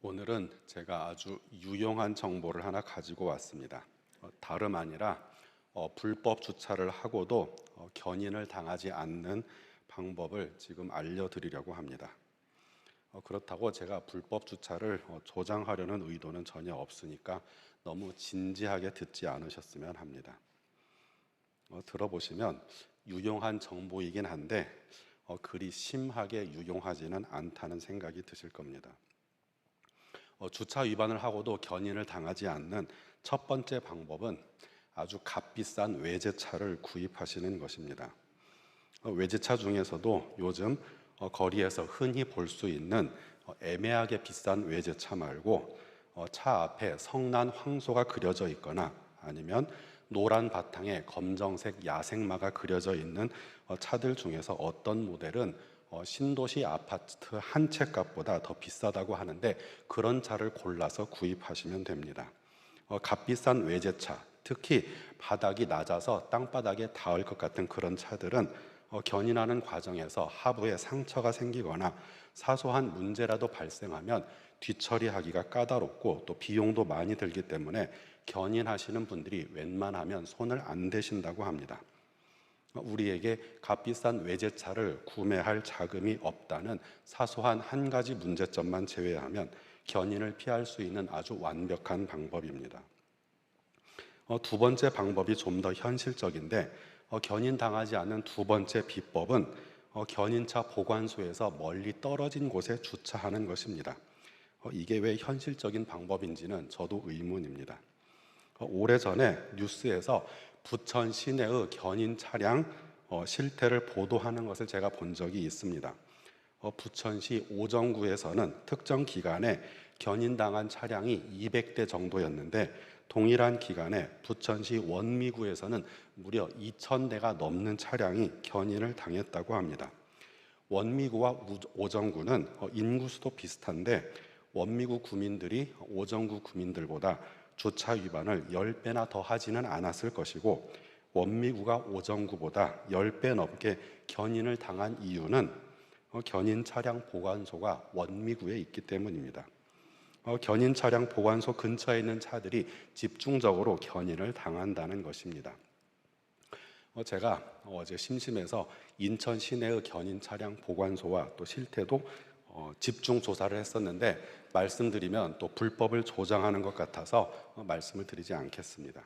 오늘은 제가 아주 유용한 정보를 하나 가지고 왔습니다. 어, 다름 아니라 어, 불법 주차를 하고도 어, 견인을 당하지 않는 방법을 지금 알려드리려고 합니다. 어, 그렇다고 제가 불법 주차를 어, 조장하려는 의도는 전혀 없으니까 너무 진지하게 듣지 않으셨으면 합니다. 어, 들어보시면 유용한 정보이긴 한데 어, 그리 심하게 유용하지는 않다는 생각이 드실 겁니다. 어, 주차 위반을 하고도 견인을 당하지 않는 첫 번째 방법은 아주 값비싼 외제차를 구입하시는 것입니다. 어, 외제차 중에서도 요즘 어, 거리에서 흔히 볼 수 있는 어, 애매하게 비싼 외제차 말고 어, 차 앞에 성난 황소가 그려져 있거나 아니면 노란 바탕에 검정색 야생마가 그려져 있는 어, 차들 중에서 어떤 모델은 어, 신도시 아파트 한 채 값보다 더 비싸다고 하는데 그런 차를 골라서 구입하시면 됩니다. 어, 값비싼 외제차, 특히 바닥이 낮아서 땅바닥에 닿을 것 같은 그런 차들은 어, 견인하는 과정에서 하부에 상처가 생기거나 사소한 문제라도 발생하면 뒤처리하기가 까다롭고 또 비용도 많이 들기 때문에 견인하시는 분들이 웬만하면 손을 안 대신다고 합니다. 우리에게 값비싼 외제차를 구매할 자금이 없다는 사소한 한 가지 문제점만 제외하면 견인을 피할 수 있는 아주 완벽한 방법입니다. 어, 두 번째 방법이 좀 더 현실적인데 어, 견인 당하지 않는 두 번째 비법은 어, 견인차 보관소에서 멀리 떨어진 곳에 주차하는 것입니다. 어, 이게 왜 현실적인 방법인지는 저도 의문입니다. 어, 오래전에 뉴스에서 부천 시내의 견인 차량 어, 실태를 보도하는 것을 제가 본 적이 있습니다. 어, 부천시 오정구에서는 특정 기간에 견인당한 차량이 200대 정도였는데 동일한 기간에 부천시 원미구에서는 무려 2,000대가 넘는 차량이 견인을 당했다고 합니다. 원미구와 우- 오정구는 어, 인구수도 비슷한데 원미구 구민들이 오정구 구민들보다 주차 위반을 10배나 더 하지는 않았을 것이고 원미구가 오정구보다 10배 넘게 견인을 당한 이유는 어, 견인 차량 보관소가 원미구에 있기 때문입니다. 어, 견인 차량 보관소 근처에 있는 차들이 집중적으로 견인을 당한다는 것입니다. 어, 제가 어제 심심해서 인천 시내의 견인 차량 보관소와 또 실태도 어, 집중 조사를 했었는데 말씀드리면 또 불법을 조장하는 것 같아서 어, 말씀을 드리지 않겠습니다.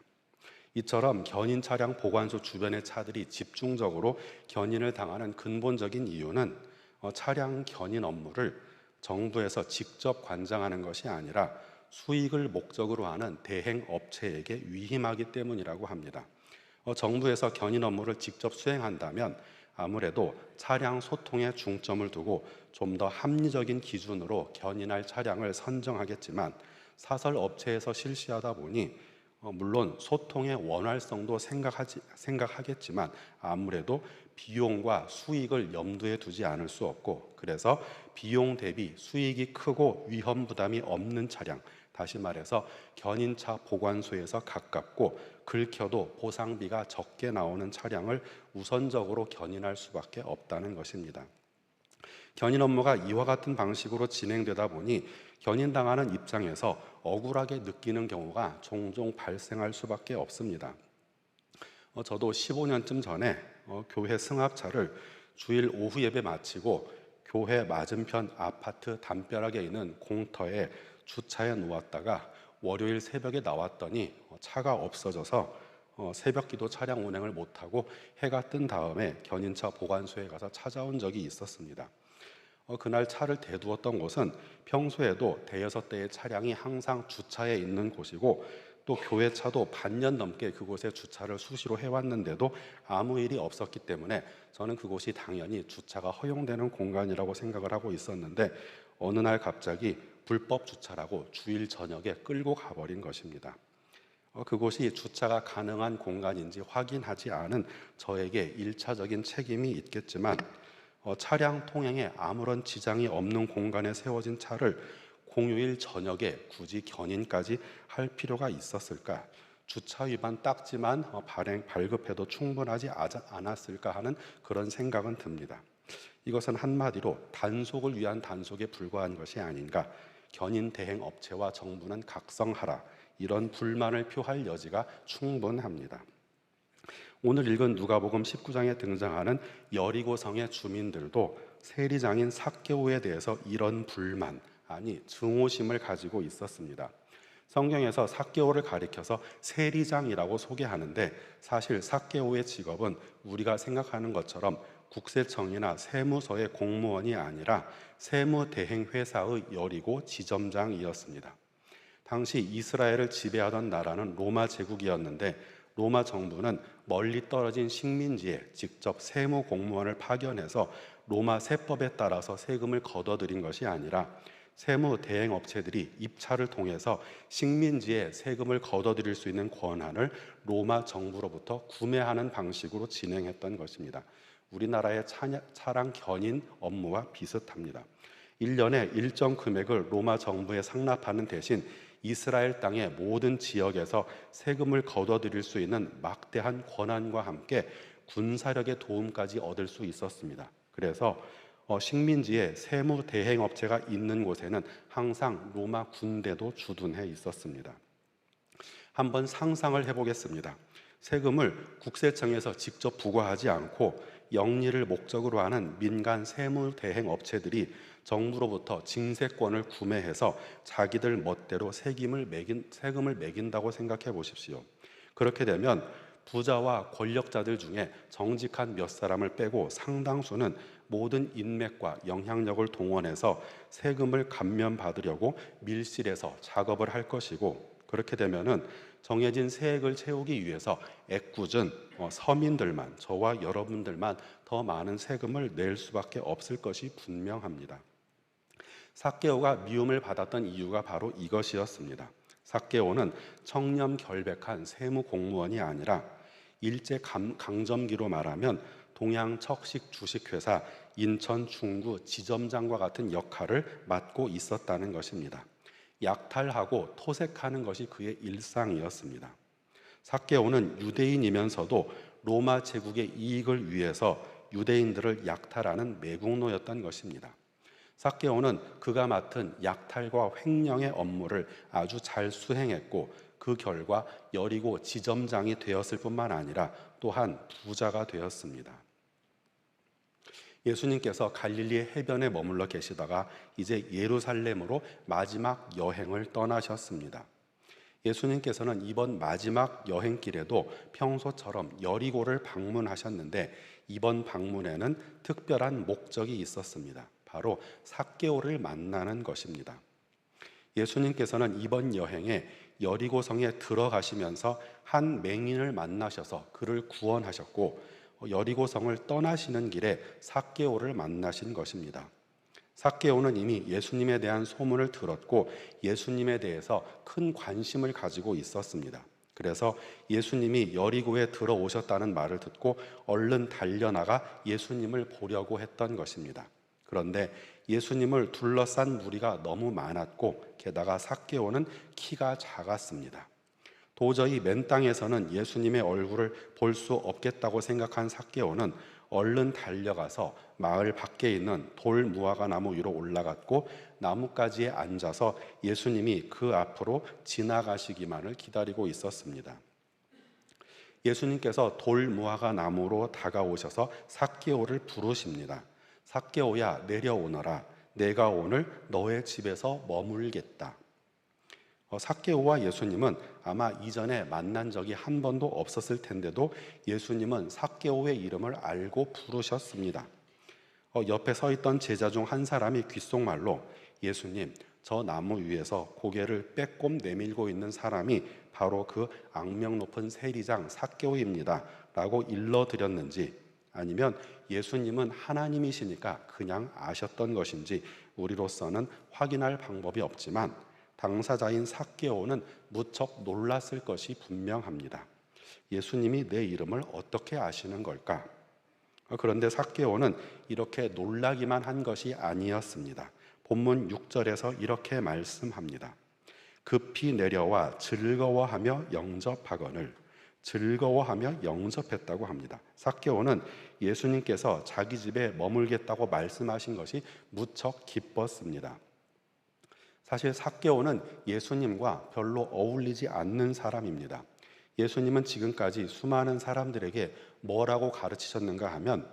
이처럼 견인 차량 보관소 주변의 차들이 집중적으로 견인을 당하는 근본적인 이유는 어, 차량 견인 업무를 정부에서 직접 관장하는 것이 아니라 수익을 목적으로 하는 대행 업체에게 위임하기 때문이라고 합니다. 어, 정부에서 견인 업무를 직접 수행한다면 아무래도 차량 소통에 중점을 두고 좀 더 합리적인 기준으로 견인할 차량을 선정하겠지만 사설 업체에서 실시하다 보니 어, 물론 소통의 원활성도 생각하지, 생각하겠지만 아무래도 비용과 수익을 염두에 두지 않을 수 없고 그래서 비용 대비 수익이 크고 위험 부담이 없는 차량 다시 말해서 견인차 보관소에서 가깝고 긁혀도 보상비가 적게 나오는 차량을 우선적으로 견인할 수밖에 없다는 것입니다. 견인 업무가 이와 같은 방식으로 진행되다 보니 견인당하는 입장에서 억울하게 느끼는 경우가 종종 발생할 수밖에 없습니다. 어, 저도 15년쯤 전에 어, 교회 승합차를 주일 오후 예배 마치고 교회 맞은편 아파트 담벼락에 있는 공터에 주차해 놓았다가 월요일 새벽에 나왔더니 어, 차가 없어져서 어, 새벽 기도 차량 운행을 못하고 해가 뜬 다음에 견인차 보관소에 가서 찾아온 적이 있었습니다. 어, 그날 차를 대두었던 곳은 평소에도 대여섯 대의 차량이 항상 주차해 있는 곳이고 또 교회 차도 반년 넘게 그곳에 주차를 수시로 해왔는데도 아무 일이 없었기 때문에 저는 그곳이 당연히 주차가 허용되는 공간이라고 생각을 하고 있었는데 어느 날 갑자기 불법 주차라고 주일 저녁에 끌고 가버린 것입니다. 어, 그곳이 주차가 가능한 공간인지 확인하지 않은 저에게 일차적인 책임이 있겠지만 어, 차량 통행에 아무런 지장이 없는 공간에 세워진 차를 공휴일 저녁에 굳이 견인까지 할 필요가 있었을까? 주차 위반 딱지만 어, 발행 발급해도 충분하지 않았을까 하는 그런 생각은 듭니다. 이것은 한마디로 단속을 위한 단속에 불과한 것이 아닌가. 견인 대행 업체와 정부는 각성하라 이런 불만을 표할 여지가 충분합니다. 오늘 읽은 누가복음 19장에 등장하는 여리고성의 주민들도 세리장인 삭개오에 대해서 이런 불만 아니 증오심을 가지고 있었습니다. 성경에서 삭개오를 가리켜서 세리장이라고 소개하는데 사실 삭개오의 직업은 우리가 생각하는 것처럼 국세청이나 세무서의 공무원이 아니라 세무대행회사의 여리고 지점장이었습니다. 당시 이스라엘을 지배하던 나라는 로마 제국이었는데 로마 정부는 멀리 떨어진 식민지에 직접 세무 공무원을 파견해서 로마 세법에 따라서 세금을 걷어들인 것이 아니라 세무 대행 업체들이 입찰을 통해서 식민지에 세금을 걷어들일 수 있는 권한을 로마 정부로부터 구매하는 방식으로 진행했던 것입니다. 우리나라의 차량 견인 업무와 비슷합니다. 1년에 일정 금액을 로마 정부에 상납하는 대신 이스라엘 땅의 모든 지역에서 세금을 거둬들일 수 있는 막대한 권한과 함께 군사력의 도움까지 얻을 수 있었습니다. 그래서 어, 식민지에 세무 대행 업체가 있는 곳에는 항상 로마 군대도 주둔해 있었습니다. 한번 상상을 해보겠습니다. 세금을 국세청에서 직접 부과하지 않고 영리를 목적으로 하는 민간 세무 대행 업체들이 정부로부터 징세권을 구매해서 자기들 멋대로 세금을 매긴 세금을 매긴다고 생각해 보십시오. 그렇게 되면 부자와 권력자들 중에 정직한 몇 사람을 빼고 상당수는 모든 인맥과 영향력을 동원해서 세금을 감면받으려고 밀실에서 작업을 할 것이고 그렇게 되면은 정해진 세액을 채우기 위해서 애꿎은 어, 서민들만 저와 여러분들만 더 많은 세금을 낼 수밖에 없을 것이 분명합니다. 사케오가 미움을 받았던 이유가 바로 이것이었습니다. 사케오는 청렴 결백한 세무 공무원이 아니라 일제 강점기로 말하면 동양 척식 주식회사 인천 중구 지점장과 같은 역할을 맡고 있었다는 것입니다. 약탈하고 토색하는 것이 그의 일상이었습니다. 사케오는 유대인이면서도 로마 제국의 이익을 위해서 유대인들을 약탈하는 매국노였던 것입니다. 사케오는 그가 맡은 약탈과 횡령의 업무를 아주 잘 수행했고 그 결과 여리고 지점장이 되었을 뿐만 아니라 또한 부자가 되었습니다. 예수님께서 갈릴리 해변에 머물러 계시다가 이제 예루살렘으로 마지막 여행을 떠나셨습니다. 예수님께서는 이번 마지막 여행길에도 평소처럼 여리고를 방문하셨는데 이번 방문에는 특별한 목적이 있었습니다. 바로 삭개오를 만나는 것입니다. 예수님께서는 이번 여행에 여리고성에 들어가시면서 한 맹인을 만나셔서 그를 구원하셨고 여리고성을 떠나시는 길에 삭개오를 만나신 것입니다. 삭개오는 이미 예수님에 대한 소문을 들었고 예수님에 대해서 큰 관심을 가지고 있었습니다. 그래서 예수님이 여리고에 들어오셨다는 말을 듣고 얼른 달려나가 예수님을 보려고 했던 것입니다. 그런데 예수님을 둘러싼 무리가 너무 많았고 게다가 삭개오는 키가 작았습니다. 도저히 맨 땅에서는 예수님의 얼굴을 볼 수 없겠다고 생각한 삭개오는 얼른 달려가서 마을 밖에 있는 돌 무화과 나무 위로 올라갔고 나뭇가지에 앉아서 예수님이 그 앞으로 지나가시기만을 기다리고 있었습니다. 예수님께서 돌 무화과 나무로 다가오셔서 삭개오를 부르십니다. 삭개오야 내려오너라 내가 오늘 너의 집에서 머물겠다. 어, 삭개오와 예수님은 아마 이전에 만난 적이 한 번도 없었을 텐데도 예수님은 삭개오의 이름을 알고 부르셨습니다. 어, 옆에 서 있던 제자 중 한 사람이 귓속말로 예수님, 저 나무 위에서 고개를 빼꼼 내밀고 있는 사람이 바로 그 악명 높은 세리장 삭개오입니다. 라고 일러드렸는지 아니면 예수님은 하나님이시니까 그냥 아셨던 것인지 우리로서는 확인할 방법이 없지만 당사자인 삭개오는 무척 놀랐을 것이 분명합니다. 예수님이 내 이름을 어떻게 아시는 걸까? 그런데 삭개오는 이렇게 놀라기만 한 것이 아니었습니다. 본문 6절에서 이렇게 말씀합니다. 급히 내려와 즐거워하며 영접하거늘 즐거워하며 영접했다고 합니다. 삭개오는 예수님께서 자기 집에 머물겠다고 말씀하신 것이 무척 기뻤습니다. 사실 삭개오는 예수님과 별로 어울리지 않는 사람입니다. 예수님은 지금까지 수많은 사람들에게 뭐라고 가르치셨는가 하면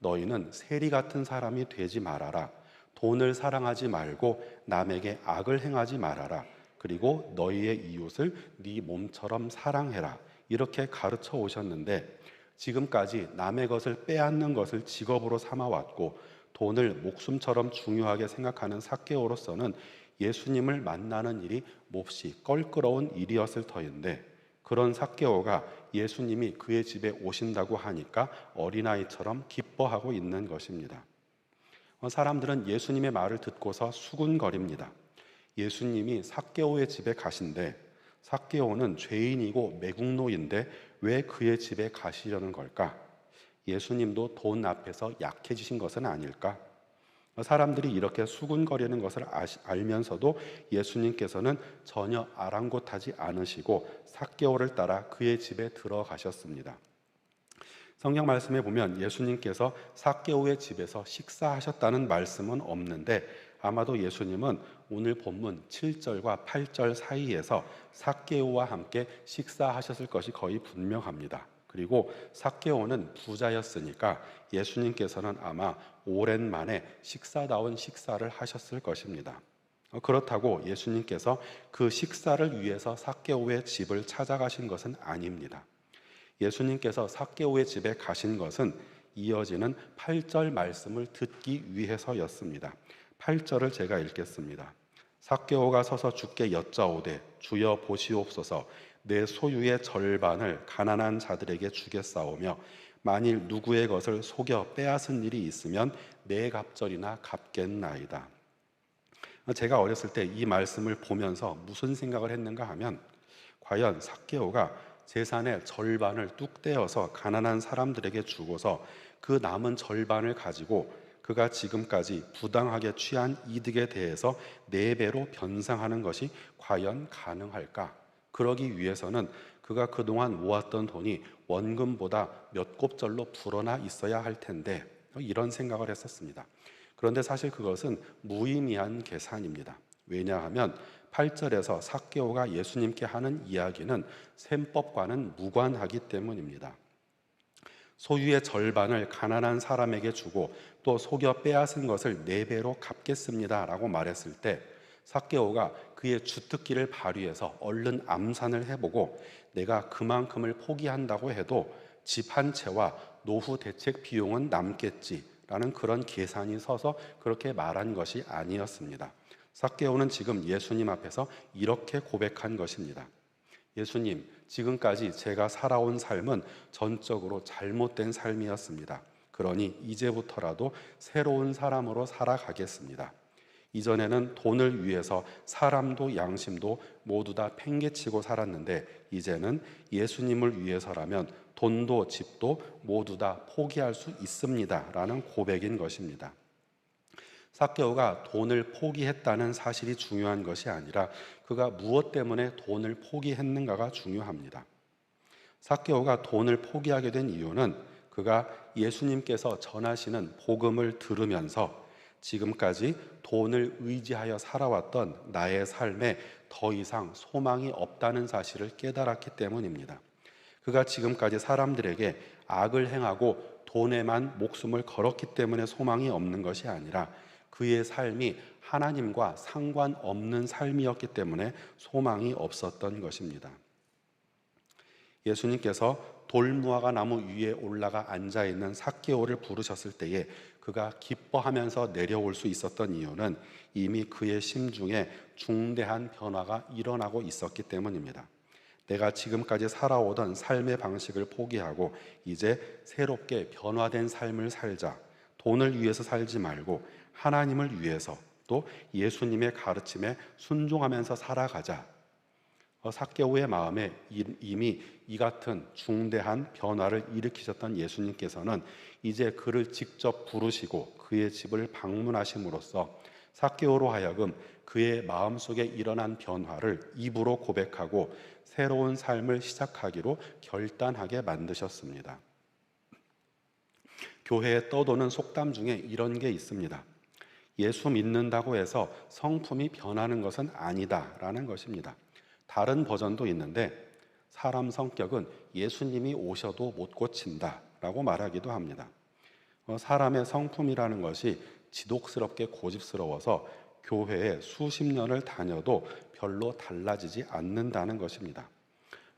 너희는 세리 같은 사람이 되지 말아라. 돈을 사랑하지 말고 남에게 악을 행하지 말아라. 그리고 너희의 이웃을 네 몸처럼 사랑해라. 이렇게 가르쳐 오셨는데 지금까지 남의 것을 빼앗는 것을 직업으로 삼아 왔고 돈을 목숨처럼 중요하게 생각하는 사개오로서는 예수님을 만나는 일이 몹시 껄끄러운 일이었을 터인데 그런 사개오가 예수님이 그의 집에 오신다고 하니까 어린아이처럼 기뻐하고 있는 것입니다. 어, 사람들은 예수님의 말을 듣고서 수군거립니다. 예수님이 사개오의 집에 가신데 사개오는 죄인이고 매국노인데 왜 그의 집에 가시려는 걸까? 예수님도 돈 앞에서 약해지신 것은 아닐까? 사람들이 이렇게 수군거리는 것을 알면서도 예수님께서는 전혀 아랑곳하지 않으시고 사개오를 따라 그의 집에 들어가셨습니다. 성경 말씀에 보면 예수님께서 사개오의 집에서 식사하셨다는 말씀은 없는데 아마도 예수님은 오늘 본문 7절과 8절 사이에서 사개오와 함께 식사하셨을 것이 거의 분명합니다. 그리고 사케오는 부자였으니까 예수님께서는 아마 오랜만에 식사다운 식사를 하셨을 것입니다. 어, 그렇다고 예수님께서 그 식사를 위해서 사케오의 집을 찾아가신 것은 아닙니다. 예수님께서 사케오의 집에 가신 것은 이어지는 8절 말씀을 듣기 위해서였습니다. 8절을 제가 읽겠습니다. 사케오가 서서 주께 여짜오되 주여 보시옵소서 내 소유의 절반을 가난한 자들에게 주겠사오며 만일 누구의 것을 속여 빼앗은 일이 있으면 내 갑절이나 갚겠나이다. 제가 어렸을 때 이 말씀을 보면서 무슨 생각을 했는가 하면 과연 삭개오가 재산의 절반을 뚝 떼어서 가난한 사람들에게 주고서 그 남은 절반을 가지고 그가 지금까지 부당하게 취한 이득에 대해서 네 배로 변상하는 것이 과연 가능할까? 그러기 위해서는 그가 그동안 모았던 돈이 원금보다 몇 곱절로 불어나 있어야 할 텐데 이런 생각을 했었습니다. 그런데 사실 그것은 무의미한 계산입니다. 왜냐하면 8절에서 사개오가 예수님께 하는 이야기는 셈법과는 무관하기 때문입니다. 소유의 절반을 가난한 사람에게 주고 또 속여 빼앗은 것을 네 배로 갚겠습니다라고 말했을 때 사개오가 그의 주특기를 발휘해서 얼른 암산을 해보고 내가 그만큼을 포기한다고 해도 집 한 채와 노후 대책 비용은 남겠지라는 그런 계산이 서서 그렇게 말한 것이 아니었습니다. 사개오는 지금 예수님 앞에서 이렇게 고백한 것입니다. 예수님, 지금까지 제가 살아온 삶은 전적으로 잘못된 삶이었습니다. 그러니 이제부터라도 새로운 사람으로 살아가겠습니다. 이전에는 돈을 위해서 사람도 양심도 모두 다 팽개치고 살았는데 이제는 예수님을 위해서라면 돈도 집도 모두 다 포기할 수 있습니다라는 고백인 것입니다. 사케오가 돈을 포기했다는 사실이 중요한 것이 아니라 그가 무엇 때문에 돈을 포기했는가가 중요합니다. 사케오가 돈을 포기하게 된 이유는 그가 예수님께서 전하시는 복음을 들으면서 지금까지 돈을 의지하여 살아왔던 나의 삶에 더 이상 소망이 없다는 사실을 깨달았기 때문입니다. 그가 지금까지 사람들에게 악을 행하고 돈에만 목숨을 걸었기 때문에 소망이 없는 것이 아니라 그의 삶이 하나님과 상관없는 삶이었기 때문에 소망이 없었던 것입니다. 예수님께서 돌무화과 나무 위에 올라가 앉아 있는 사케오를 부르셨을 때에 그가 기뻐하면서 내려올 수 있었던 이유는 이미 그의 심중에 중대한 변화가 일어나고 있었기 때문입니다. 내가 지금까지 살아오던 삶의 방식을 포기하고 이제 새롭게 변화된 삶을 살자. 돈을 위해서 살지 말고 하나님을 위해서 또 예수님의 가르침에 순종하면서 살아가자. 사개오의 마음에 이미 이 같은 중대한 변화를 일으키셨던 예수님께서는 이제 그를 직접 부르시고 그의 집을 방문하심으로써 사개오로 하여금 그의 마음속에 일어난 변화를 입으로 고백하고 새로운 삶을 시작하기로 결단하게 만드셨습니다. 교회에 떠도는 속담 중에 이런 게 있습니다. 예수 믿는다고 해서 성품이 변하는 것은 아니다라는 것입니다. 다른 버전도 있는데 사람 성격은 예수님이 오셔도 못 고친다라고 말하기도 합니다. 어, 사람의 성품이라는 것이 지독스럽게 고집스러워서 교회에 수십 년을 다녀도 별로 달라지지 않는다는 것입니다.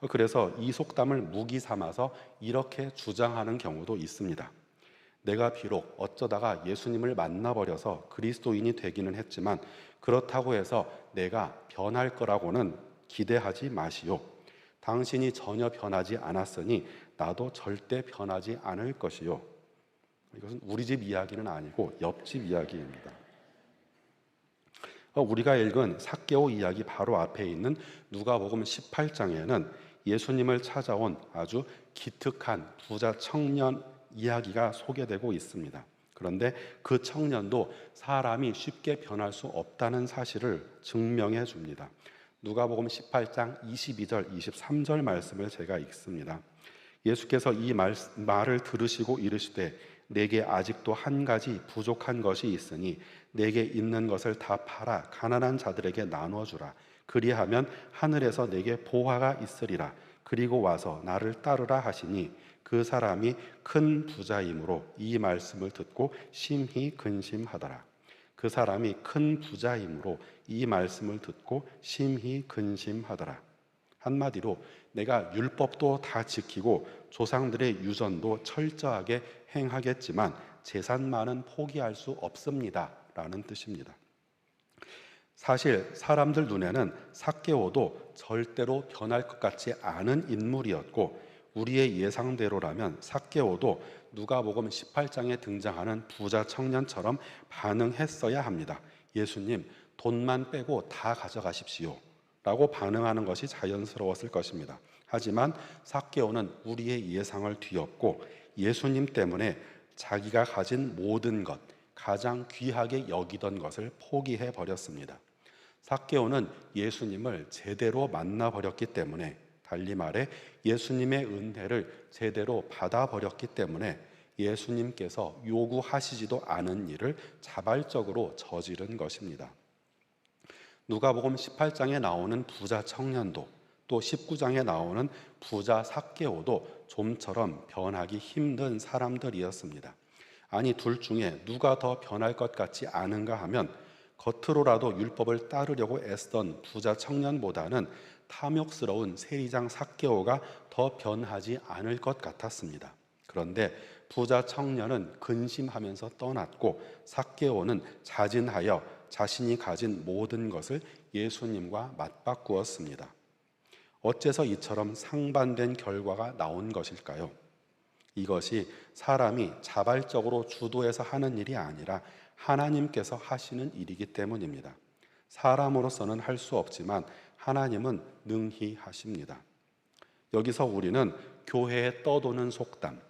어, 그래서 이 속담을 무기 삼아서 이렇게 주장하는 경우도 있습니다. 내가 비록 어쩌다가 예수님을 만나버려서 그리스도인이 되기는 했지만 그렇다고 해서 내가 변할 거라고는 기대하지 마시오. 당신이 전혀 변하지 않았으니 나도 절대 변하지 않을 것이요. 이것은 우리 집 이야기는 아니고 옆집 이야기입니다. 어, 우리가 읽은 사개오 이야기 바로 앞에 있는 누가복음 18장에는 예수님을 찾아온 아주 기특한 부자 청년 이야기가 소개되고 있습니다. 그런데 그 청년도 사람이 쉽게 변할 수 없다는 사실을 증명해 줍니다. 누가복음 18장 22절 23절 말씀을 제가 읽습니다. 예수께서 이 말, 말을 들으시고 이르시되 내게 아직도 한 가지 부족한 것이 있으니 내게 있는 것을 다 팔아 가난한 자들에게 나눠 주라. 그리하면 하늘에서 내게 보화가 있으리라. 그리고 와서 나를 따르라 하시니 그 사람이 큰 부자이므로 이 말씀을 듣고 심히 근심하더라. 그 사람이 큰 부자이므로 이 말씀을 듣고 심히 근심하더라. 한마디로 내가 율법도 다 지키고 조상들의 유전도 철저하게 행하겠지만 재산만은 포기할 수 없습니다. 라는 뜻입니다. 사실 사람들 눈에는 삭개오도 절대로 변할 것 같지 않은 인물이었고 우리의 예상대로라면 삭개오도 누가복음 18장에 등장하는 부자 청년처럼 반응했어야 합니다. 예수님 돈만 빼고 다 가져가십시오. 라고 반응하는 것이 자연스러웠을 것입니다. 하지만 삭개오는 우리의 예상을 뒤엎고 예수님 때문에 자기가 가진 모든 것, 가장 귀하게 여기던 것을 포기해 버렸습니다. 삭개오는 예수님을 제대로 만나 버렸기 때문에 달리 말해 예수님의 은혜를 제대로 받아 버렸기 때문에 예수님께서 요구하시지도 않은 일을 자발적으로 저지른 것입니다. 누가복음 18장에 나오는 부자 청년도 또 19장에 나오는 부자 삭개오도 좀처럼 변하기 힘든 사람들이었습니다. 아니 둘 중에 누가 더 변할 것 같지 않은가 하면 겉으로라도 율법을 따르려고 애쓰던 부자 청년보다는 탐욕스러운 세리장 삭개오가 더 변하지 않을 것 같았습니다. 그런데 부자 청년은 근심하면서 떠났고 삭개오는 자진하여 자신이 가진 모든 것을 예수님과 맞바꾸었습니다. 어째서 이처럼 상반된 결과가 나온 것일까요? 이것이 사람이 자발적으로 주도해서 하는 일이 아니라 하나님께서 하시는 일이기 때문입니다. 사람으로서는 할 수 없지만 하나님은 능히 하십니다. 여기서 우리는 교회에 떠도는 속담,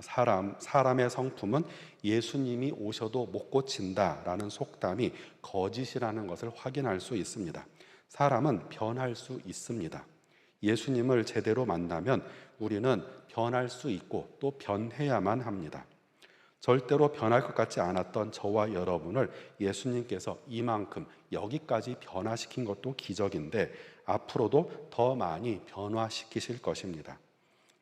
사람, 사람의 성품은 예수님이 오셔도 못 고친다라는 속담이 거짓이라는 것을 확인할 수 있습니다. 사람은 변할 수 있습니다. 예수님을 제대로 만나면 우리는 변할 수 있고 또 변해야만 합니다. 절대로 변할 것 같지 않았던 저와 여러분을 예수님께서 이만큼 여기까지 변화시킨 것도 기적인데 앞으로도 더 많이 변화시키실 것입니다.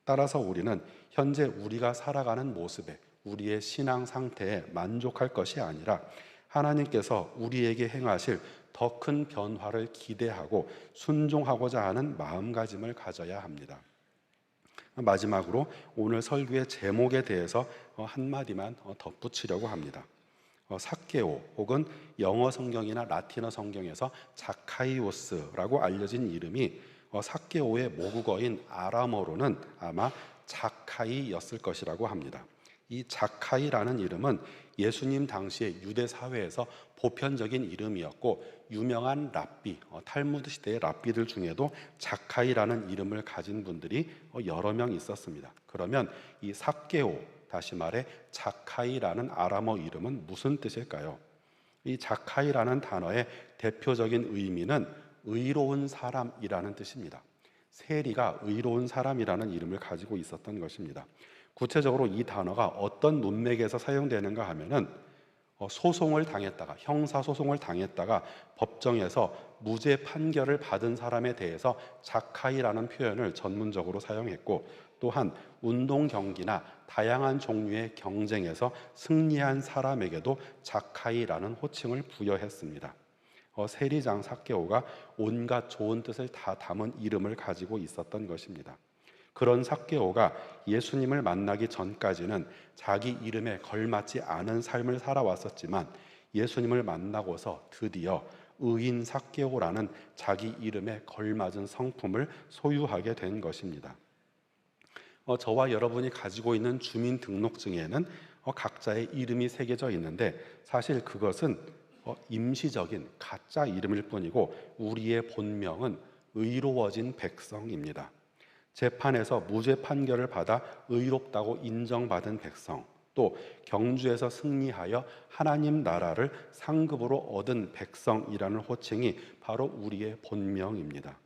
따라서 우리는 현재 우리가 살아가는 모습에 우리의 신앙 상태에 만족할 것이 아니라 하나님께서 우리에게 행하실 더 큰 변화를 기대하고 순종하고자 하는 마음가짐을 가져야 합니다. 마지막으로 오늘 설교의 제목에 대해서 한마디만 덧붙이려고 합니다. 사케오 혹은 영어 성경이나 라틴어 성경에서 자카이오스라고 알려진 이름이 사케오의 모국어인 아람어로는 아마 자카이였을 것이라고 합니다. 이 자카이라는 이름은 예수님 당시의 유대 사회에서 보편적인 이름이었고 유명한 랍비, 어, 탈무드 시대의 랍비들 중에도 자카이라는 이름을 가진 분들이 어, 여러 명 있었습니다. 그러면 이 삭개오 다시 말해 자카이라는 아람어 이름은 무슨 뜻일까요? 이 자카이라는 단어의 대표적인 의미는 의로운 사람이라는 뜻입니다. 세리가 의로운 사람이라는 이름을 가지고 있었던 것입니다. 구체적으로 이 단어가 어떤 문맥에서 사용되는가 하면은 어, 소송을 당했다가 형사 소송을 당했다가 법정에서 무죄 판결을 받은 사람에 대해서 자카이라는 표현을 전문적으로 사용했고 또한 운동 경기나 다양한 종류의 경쟁에서 승리한 사람에게도 자카이라는 호칭을 부여했습니다. 어, 세리장 사케오가 온갖 좋은 뜻을 다 담은 이름을 가지고 있었던 것입니다. 그런 사케오가 예수님을 만나기 전까지는 자기 이름에 걸맞지 않은 삶을 살아왔었지만 예수님을 만나고서 드디어 의인 사케오라는 자기 이름에 걸맞은 성품을 소유하게 된 것입니다. 어, 저와 여러분이 가지고 있는 주민등록증에는 어, 각자의 이름이 새겨져 있는데 사실 그것은 어, 임시적인 가짜 이름일 뿐이고 우리의 본명은 의로워진 백성입니다. 재판에서 무죄 판결을 받아 의롭다고 인정받은 백성, 또 경주에서 승리하여 하나님 나라를 상급으로 얻은 백성이라는 호칭이 바로 우리의 본명입니다.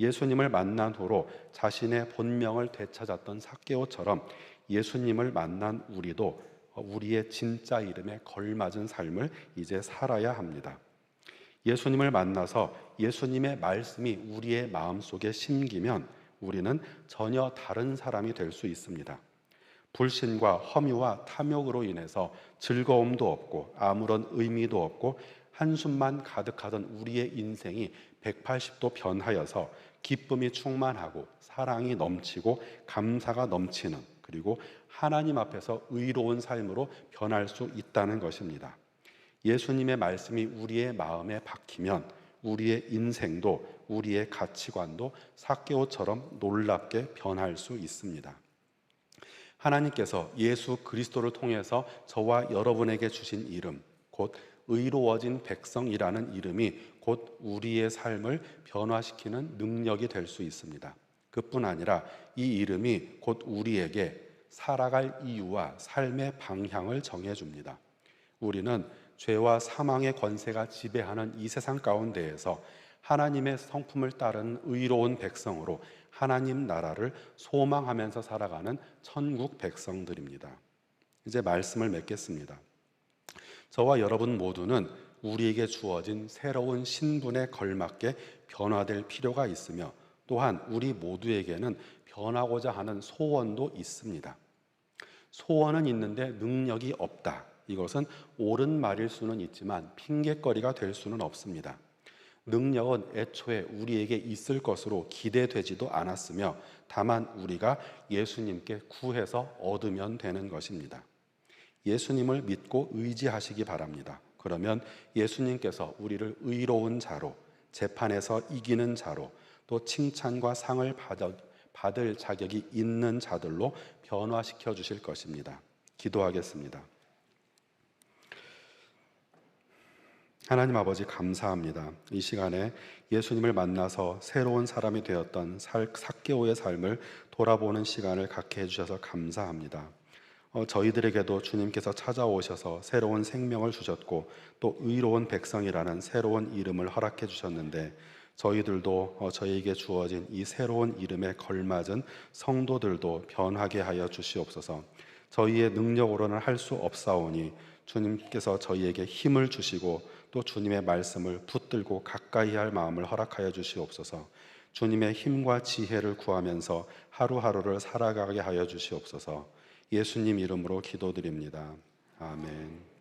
예수님을 만난 후로 자신의 본명을 되찾았던 사케오처럼 예수님을 만난 우리도 우리의 진짜 이름에 걸맞은 삶을 이제 살아야 합니다. 예수님을 만나서 예수님의 말씀이 우리의 마음속에 심기면 우리는 전혀 다른 사람이 될 수 있습니다. 불신과 허미와 탐욕으로 인해서 즐거움도 없고 아무런 의미도 없고 한숨만 가득하던 우리의 인생이 180도 변하여서 기쁨이 충만하고 사랑이 넘치고 감사가 넘치는 그리고 하나님 앞에서 의로운 삶으로 변할 수 있다는 것입니다. 예수님의 말씀이 우리의 마음에 박히면 우리의 인생도 우리의 가치관도 사개오처럼 놀랍게 변할 수 있습니다. 하나님께서 예수 그리스도를 통해서 저와 여러분에게 주신 이름, 곧 의로워진 백성이라는 이름이 곧 우리의 삶을 변화시키는 능력이 될 수 있습니다. 그뿐 아니라 이 이름이 곧 우리에게 살아갈 이유와 삶의 방향을 정해줍니다. 우리는 죄와 사망의 권세가 지배하는 이 세상 가운데에서 하나님의 성품을 따른 의로운 백성으로 하나님 나라를 소망하면서 살아가는 천국 백성들입니다. 이제 말씀을 맺겠습니다. 저와 여러분 모두는 우리에게 주어진 새로운 신분에 걸맞게 변화될 필요가 있으며 또한 우리 모두에게는 변하고자 하는 소원도 있습니다. 소원은 있는데 능력이 없다. 이것은 옳은 말일 수는 있지만 핑계거리가 될 수는 없습니다. 능력은 애초에 우리에게 있을 것으로 기대되지도 않았으며 다만 우리가 예수님께 구해서 얻으면 되는 것입니다. 예수님을 믿고 의지하시기 바랍니다. 그러면 예수님께서 우리를 의로운 자로, 재판에서 이기는 자로, 또 칭찬과 상을 받을 자격이 있는 자들로 변화시켜 주실 것입니다. 기도하겠습니다. 하나님 아버지 감사합니다. 이 시간에 예수님을 만나서 새로운 사람이 되었던 사개오의 삶을 돌아보는 시간을 갖게 해주셔서 감사합니다. 어, 저희들에게도 주님께서 찾아오셔서 새로운 생명을 주셨고 또 의로운 백성이라는 새로운 이름을 허락해 주셨는데 저희들도 어, 저희에게 주어진 이 새로운 이름에 걸맞은 성도들도 변하게 하여 주시옵소서. 저희의 능력으로는 할 수 없사오니 주님께서 저희에게 힘을 주시고 또 주님의 말씀을 붙들고 가까이 할 마음을 허락하여 주시옵소서. 주님의 힘과 지혜를 구하면서 하루하루를 살아가게 하여 주시옵소서. 예수님 이름으로 기도드립니다. 아멘.